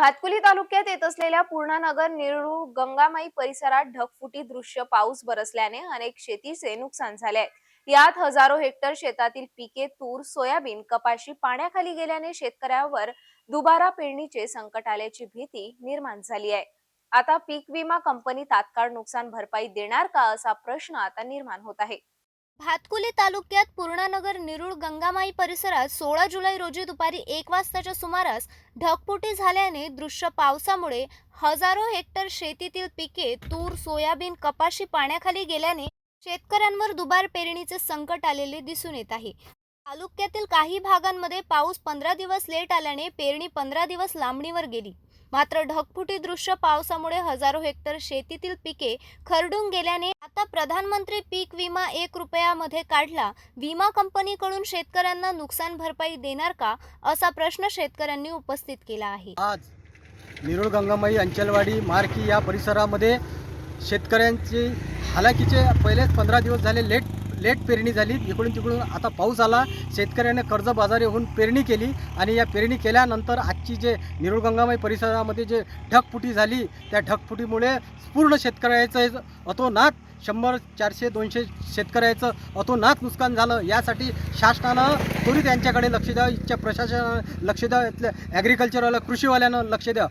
भातकुली तालुक्यात येत असलेल्या पूर्णानगर निळूर गंगामाई परिसरात ढगफुटी दृश्य पाऊस बरसल्याने अनेक शेतीचे नुकसान झाले आहे. यात हजारो हेक्टर शेतातील पिके तूर सोयाबीन कपाशी पाण्याखाली गेल्याने शेतकऱ्यावर दुबारा पेरणीचे संकट आल्याची भीती निर्माण झाली आहे आता पीक विमा कंपनी तात्काळ नुकसान भरपाई देणार का असा प्रश्न आता निर्माण होत आहे भातकुली तालुक्यात पूर्णानगर निरूळ गंगामाई परिसरात सोळा जुलै रोजी दुपारी एक वाजताच्या सुमारास ढगफुटी झाल्याने दृश्य पावसामुळे हजारो हेक्टर शेतीतील पिके तूर सोयाबीन कपाशी पाण्याखाली गेल्याने शेतकऱ्यांवर दुबार पेरणीचे संकट आलेले दिसून येत आहे. तालुक्यातील काही भागांमध्ये पाऊस पंधरा दिवस लेट आल्याने पेरणी पंधरा दिवस लांबणीवर गेली. मात्र ढगफुटी दृश्य पावसामुळे हजारो हेक्टर शेतीतील पिके खरडून गेल्याने आता प्रधानमंत्री पीक विमा एक रुपयामध्ये काढला विमा कंपनीकडून शेतकऱ्यांना नुकसान भरपाई देणार का असा प्रश्न शेतकऱ्यांनी उपस्थित केला आहे. आज निरोळ गंगामाई अंचलवाडी मार्की या परिसरामध्ये शेतकऱ्यांची हालाकीचे पहिलेच पंधरा दिवस झाले लेट लेट पेरणी झाली. इकडून तिकडून आता पाऊस आला. शेतकऱ्याने कर्जबाजारी होऊन पेरणी केली आणि या पेरणी केल्यानंतर आजची जे निरोळ गंगामाई परिसरामध्ये जे ढगफुटी झाली त्या ढगफुटीमुळे पूर्ण शेतकऱ्याचं अतोनात शंभर चारशे दोनशे शेतकऱ्याचं अतोनात नुकसान झालं. यासाठी शासनानं त्वरित यांच्याकडे लक्ष द्या. इथच्या प्रशासनानं लक्ष द्या. इथल्या ॲग्रिकल्चरवाला कृषीवाल्यानं लक्ष द्या.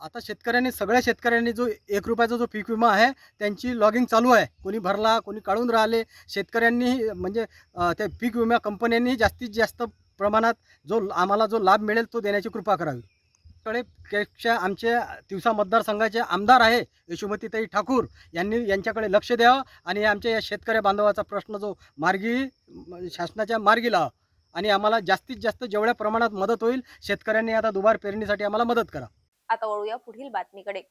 आता शेतकऱ्यांनी सगळ्या शेतकऱ्यांनी जो एक रुपयाचा जो पीक विमा आहे त्यांची लॉगिंग चालू आहे. कोणी भरला कोणी काढून राहिले. शेतकऱ्यांनी म्हणजे त्या पीक विमा कंपन्यांनी जास्तीत जास्त प्रमाणात जो आम्हाला जो लाभ मिळेल तो देण्याची कृपा करावी. कडे पेक्षा आमचे तिवसा मतदारसंघाचे आमदार आहे यशोमतीताई ठाकूर यांनी यांच्याकडे लक्ष द्यावं आणि आमच्या या शेतकरी बांधवाचा प्रश्न जो मार्गी शासनाच्या मार्गी लावा आणि आम्हाला जास्तीत जास्त जेवढ्या प्रमाणात मदत होईल शेतकऱ्यांनी आता दुबार पेरणीसाठी आम्हाला मदत करा. आता वळूया पुढील बातमीकडे.